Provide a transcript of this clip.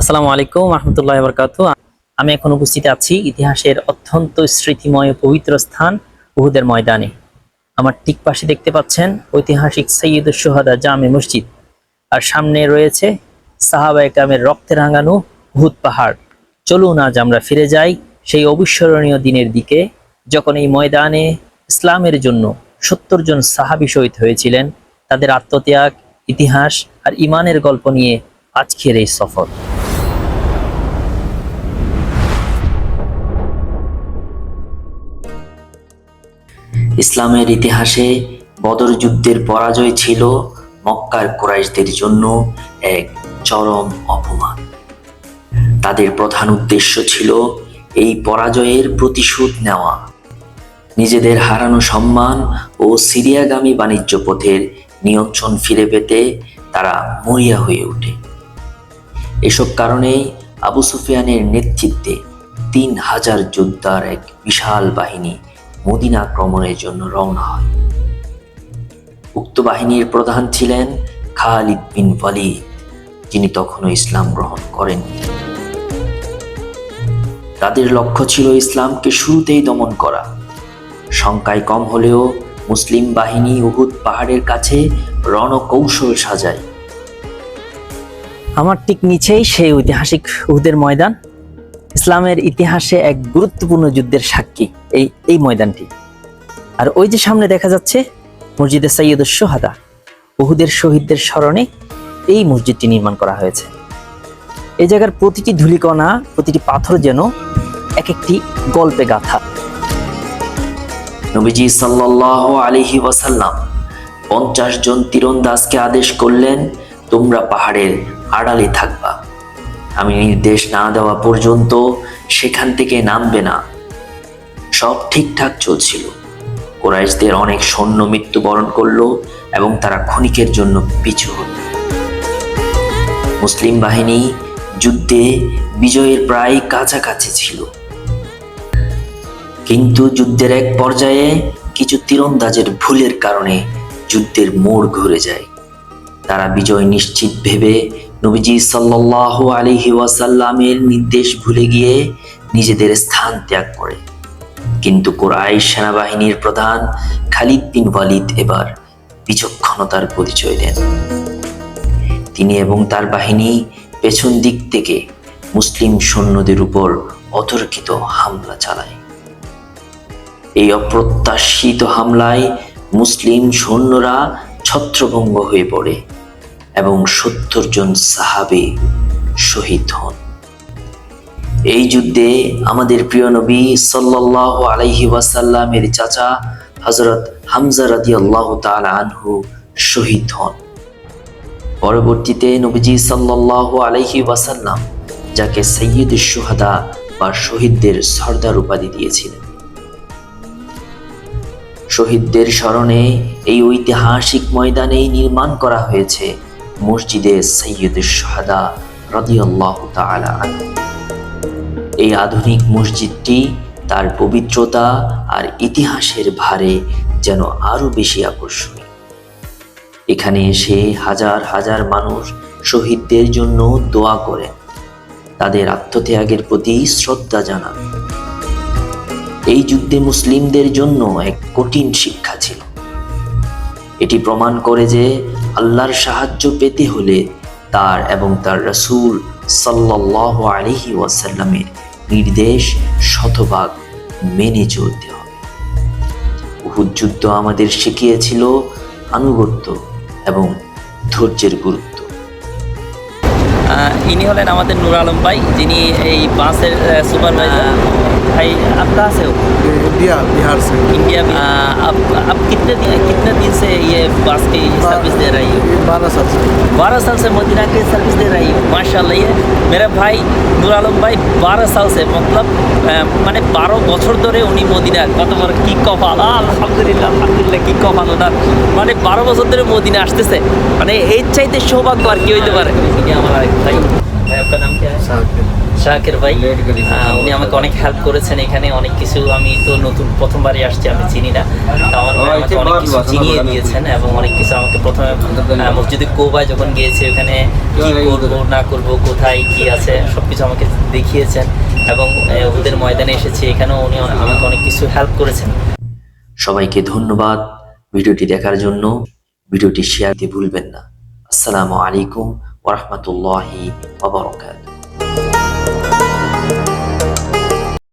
আসসালামু আলাইকুম রহমতুল্লাহ বরকাত আমি এখন উপস্থিত আছি ইতিহাসের অত্যন্ত স্মৃতিময় পবিত্র স্থান উহুদের ময়দানে। আমার ঠিক পাশে দেখতে পাচ্ছেন ঐতিহাসিক সৈয়দ সোহাদা জামে মসজিদ। আর সামনে রয়েছে সাহাবা একরামের রক্তে রাঙানো উহুদ পাহাড়। চলুন আজ আমরা ফিরে যাই সেই অবিস্মরণীয় দিনের দিকে, যখন এই ময়দানে ইসলামের জন্য সত্তর জন সাহাবি শহীদ হয়েছিলেন। তাদের আত্মত্যাগ, ইতিহাস আর ইমানের গল্প নিয়ে আজকের এই সফর। ইসলামের ইতিহাসে বদর যুদ্ধের পরাজয় ছিল মক্কার কোরাইশদের জন্য এক চরম অপমান। তাদের প্রধান উদ্দেশ্য ছিল এই পরাজয়ের প্রতিশোধ নেওয়া। নিজেদের হারানো সম্মান ও সিরিয়াগামী বাণিজ্য পথের নিয়ন্ত্রণ ফিরে পেতে তারা মরিয়া হয়ে ওঠে। এসব কারণেই আবু সুফিয়ানের নেতৃত্বে তিন হাজার যোদ্ধার এক বিশাল বাহিনী মদিনা আক্রমণের জন্য রওনা হয়। উক্ত বাহিনীর প্রধান ছিলেন খালিদ বিন ওয়ালিদ, যিনি তখনও ইসলাম গ্রহণ করেননি। তাদের লক্ষ্য ছিল ইসলামকে শুরুতেই দমন করা। সংখ্যায় কম হলেও মুসলিম বাহিনী উহুদ পাহাড়ের কাছে রণকৌশল সাজায়। আমার ঠিক নিচেই সেই ঐতিহাসিক উহুদের ময়দান। ইসলামের ইতিহাসে এক গুরুত্বপূর্ণ যুদ্ধের সাক্ষী এই এই ময়দানটি। আর ওই যে সামনে দেখা যাচ্ছে মসজিদে সৈয়দ সোহাদা উহুদের শহীদদের স্মরণে এই মসজিদটি নির্মাণ করা হয়েছে। এই জায়গার প্রতিটি ধূলিকণা, প্রতিটি পাথর যেন এক একটি গল্পে গাথা। নবীজি সাল্লাহ আলিহি ওয়াসাল্লাম পঞ্চাশ জন তীরন্দাজকে আদেশ করলেন, তোমরা পাহাড়ের আড়ালে থাকবা। আমি নির্দেশ না দেওয়া পর্যন্ত সেখান থেকে নামবে না। সব ঠিকঠাক চলছিল। কোরাইশদের অনেক সৈন্য মৃত্যুবরণ করল এবং তারা ক্ষণিকের জন্য পিছু হল মুসলিম বাহিনী যুদ্ধে বিজয়ের প্রায় কাছাকাছি ছিল। কিন্তু যুদ্ধের এক পর্যায়ে কিছু তীরন্দাজের ভুলের কারণে যুদ্ধের মোড় ঘুরে যায়। তারা বিজয় নিশ্চিত ভেবে নবীজি সাল্লাহ আলিহি ওয়াসাল্লামের নির্দেশ ভুলে গিয়ে নিজেদের স্থান ত্যাগ করে। কিন্তু কোরাইশ সেনাবাহিনীর প্রধান খালিদ বিন ওয়ালিদ এবার বিচক্ষণতার পরিচয় দেন। তিনি এবং তার বাহিনী পেছন দিক থেকে মুসলিম সৈন্যদের উপর অতর্কিত হামলা চালায়। এই অপ্রত্যাশিত হামলায় মুসলিম সৈন্যরা ছত্রভঙ্গ হয়ে পড়ে। এবং সত্তর জন সাহাবে শহীদ হন। এই যুদ্ধে আমাদের প্রিয় নবী সাল্লাহ আলাইহি ওয়াসাল্লামের চাচা হজরত হামজা রাদি আল্লাহ আনহু শহীদ হন। পরবর্তীতে নবীজি সাল্লাহ আলাইহি ওয়াসাল্লাম যাকে সৈয়দ সুহাদা বা শহীদদের সর্দার উপাধি দিয়েছিলেন। শহীদদের স্মরণে এই ঐতিহাসিক ময়দানেই নির্মাণ করা হয়েছে মসজিদে সৈয়দ শাহাদা রদিয়াল্লাহ আনহু। এই আধুনিক মসজিদটি তার পবিত্রতা আর ইতিহাসের ভারে যেন আরও বেশি আকর্ষণীয়। এখানে এসে হাজার হাজার মানুষ শহীদদের জন্য দোয়া করেন। তাদের আত্মত্যাগের প্রতি শ্রদ্ধা জানান। এই যুদ্ধে মুসলিমদের জন্য এক কঠিন শিক্ষা ছিল। এটি প্রমাণ করে যে আল্লাহর সাহায্য পেতে হলে তার এবং তার রসুল সাল্লাহ আলিহি ওয়াসাল্লামের নির্দেশ শতভাগ মেনে চলতে হবে। উহুদ যুদ্ধ আমাদের শিখিয়েছিল আনুগত্য এবং ধৈর্যের গুরুত্ব। আহ, ইনি হলেন আমাদের নূর আলম ভাই যিনি এই বাসের সুপারভাইজার। भाई आप कहाँ से हो इंडिया बिहार से इंडिया में आ, आप आप कितने दिन कितने दिन से ये बस की सर्विस दे रही हो बारह साल से बारह साल से मदीना की सर्विस दे रही हो माशाल्लाह ये मेरा भाई নুর আলম ভাই বারো সাল সে মতলব আহ, মানে বারো বছর ধরে উনি মদিনা কত বড় কি কপাল আলহামদুলিল্লাহ আলহামদুলিল্লাহ কি কপাল ওনার মানে বারো বছর ধরে মদিনা আসতেছে মানে এর চাইতে সৌভাগ্য আর কি হইতে পারে ইনি আমার আরেক ভাই ভাই আপনার নাম কি साकिर শাকের ভাই। উনি আমাকে অনেক হেল্প করেছেন এখানে। অনেক কিছু আমি তো নতুন প্রথমবারই আসছি আমি চিনি না। আমার আমাকে অনেক কিছু চিনিয়ে দিয়েছেন এবং অনেক কিছু আমাকে প্রথমে মসজিদে কোবায় যখন গিয়েছি ওখানে কি করব না করব কোথায় কি আছে সবকিছু আমাকে দেখিয়েছেন এবং ওদের ময়দানে এসেছি। এখানেও উনি আমাকে অনেক কিছু হেল্প করেছেন। সবাইকে ধন্যবাদ ভিডিওটি দেখার জন্য। ভিডিওটি শেয়ার দিতে ভুলবেন না। আসসালামু আলাইকুম ওরহমতুল্লাহি ওবরাকাতুহু